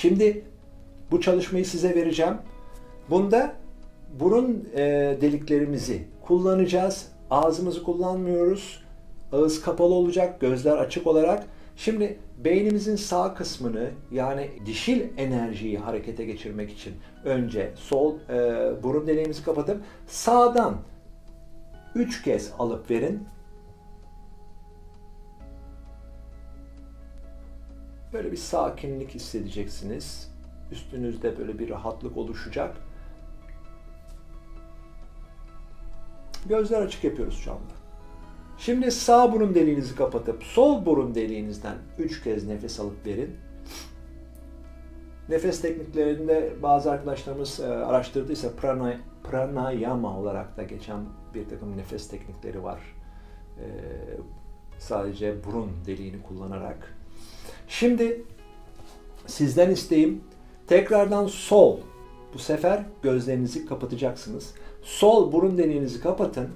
Şimdi bu çalışmayı size vereceğim. Bunda burun e, deliklerimizi kullanacağız. Ağzımızı kullanmıyoruz. Ağız kapalı olacak, gözler açık olarak. Şimdi beynimizin sağ kısmını yani dişil enerjiyi harekete geçirmek için önce sol e, burun deliğimizi kapatıp sağdan 3 kez alıp verin. Böyle bir sakinlik hissedeceksiniz. Üstünüzde böyle bir rahatlık oluşacak. Gözler açık yapıyoruz şu anda. Şimdi sağ burun deliğinizi kapatıp sol burun deliğinizden 3 kez nefes alıp verin. Nefes tekniklerinde bazı arkadaşlarımız e, araştırdıysa prana, pranayama olarak da geçen bir takım nefes teknikleri var. E, sadece burun deliğini kullanarak. Şimdi sizden isteğim tekrardan sol. Bu sefer gözlerinizi kapatacaksınız. Sol burun deliğinizi kapatın.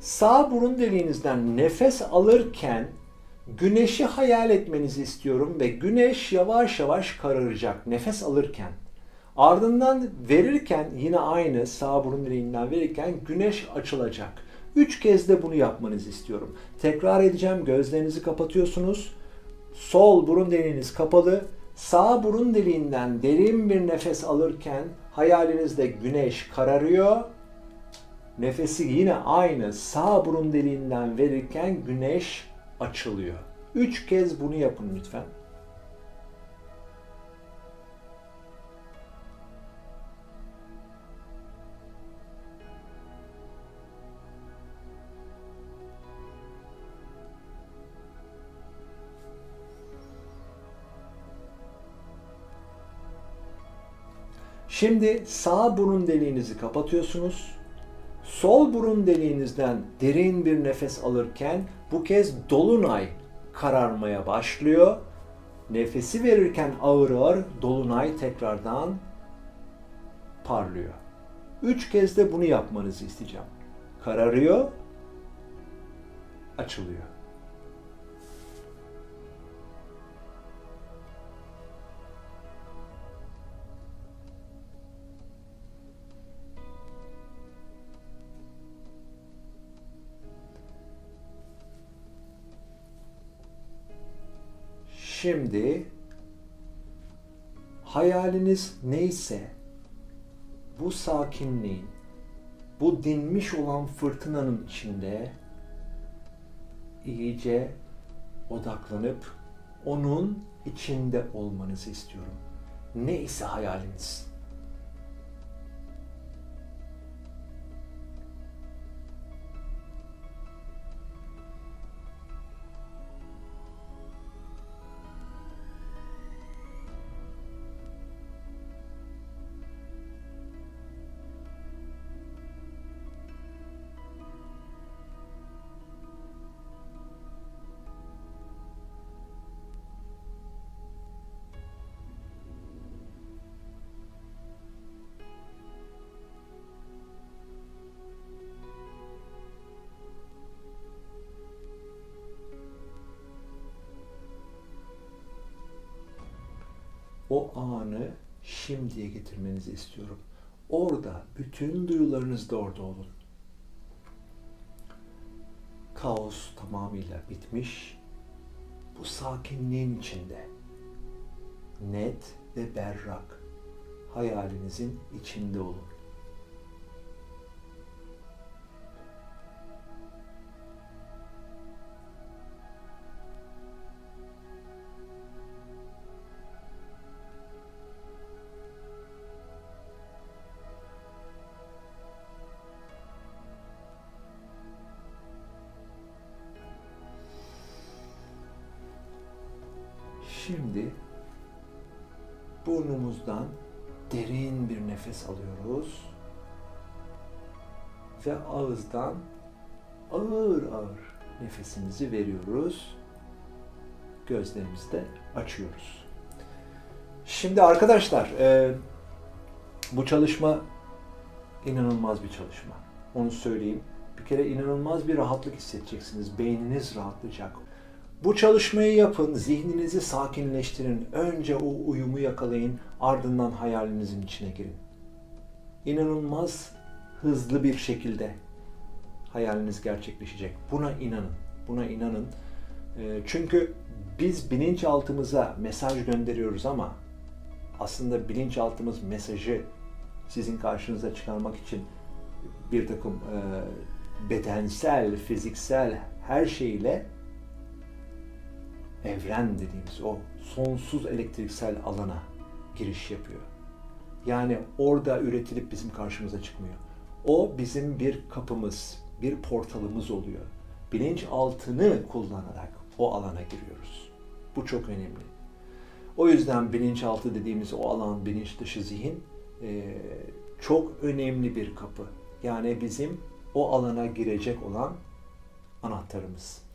Sağ burun deliğinizden nefes alırken güneşi hayal etmenizi istiyorum ve güneş yavaş yavaş kararacak nefes alırken. Ardından verirken yine aynı sağ burun deliğinden verirken güneş açılacak. Üç kez de bunu yapmanızı istiyorum. Tekrar edeceğim. Gözlerinizi kapatıyorsunuz. Sol burun deliğiniz kapalı. Sağ burun deliğinden derin bir nefes alırken hayalinizde güneş kararıyor. Nefesi yine aynı sağ burun deliğinden verirken güneş açılıyor. Üç kez bunu yapın lütfen. Şimdi sağ burun deliğinizi kapatıyorsunuz. Sol burun deliğinizden derin bir nefes alırken bu kez dolunay kararmaya başlıyor. Nefesi verirken ağır ağır dolunay tekrardan parlıyor. Üç kez de bunu yapmanızı isteyeceğim. Kararıyor, açılıyor. Şimdi hayaliniz neyse bu sakinliğin, bu dinmiş olan fırtınanın içinde iyice odaklanıp onun içinde olmanızı istiyorum. Neyse hayaliniz. O anı şimdiye getirmenizi istiyorum. Orada bütün duyularınız da orada olun. Kaos tamamıyla bitmiş. Bu sakinliğin içinde net ve berrak hayalinizin içinde olun. Şimdi burnumuzdan derin bir nefes alıyoruz ve ağızdan ağır ağır nefesimizi veriyoruz. Gözlerimizi de açıyoruz. Şimdi arkadaşlar e, bu çalışma inanılmaz bir çalışma. Onu söyleyeyim. Bir kere inanılmaz bir rahatlık hissedeceksiniz. Beyniniz rahatlayacak. Bu çalışmayı yapın, zihninizi sakinleştirin. Önce o uyumu yakalayın, ardından hayalinizin içine girin. İnanılmaz hızlı bir şekilde hayaliniz gerçekleşecek. Buna inanın. Buna inanın. Ee, Çünkü biz bilinçaltımıza mesaj gönderiyoruz ama aslında bilinçaltımız mesajı sizin karşınıza çıkarmak için bir takım e, bedensel, fiziksel her şeyle evren dediğimiz o sonsuz elektriksel alana giriş yapıyor. Yani orada üretilip bizim karşımıza çıkmıyor. O bizim bir kapımız, bir portalımız oluyor. Bilinçaltını kullanarak o alana giriyoruz. Bu çok önemli. O yüzden bilinçaltı dediğimiz o alan, bilinç dışı zihin e, çok önemli bir kapı. Yani bizim o alana girecek olan anahtarımız.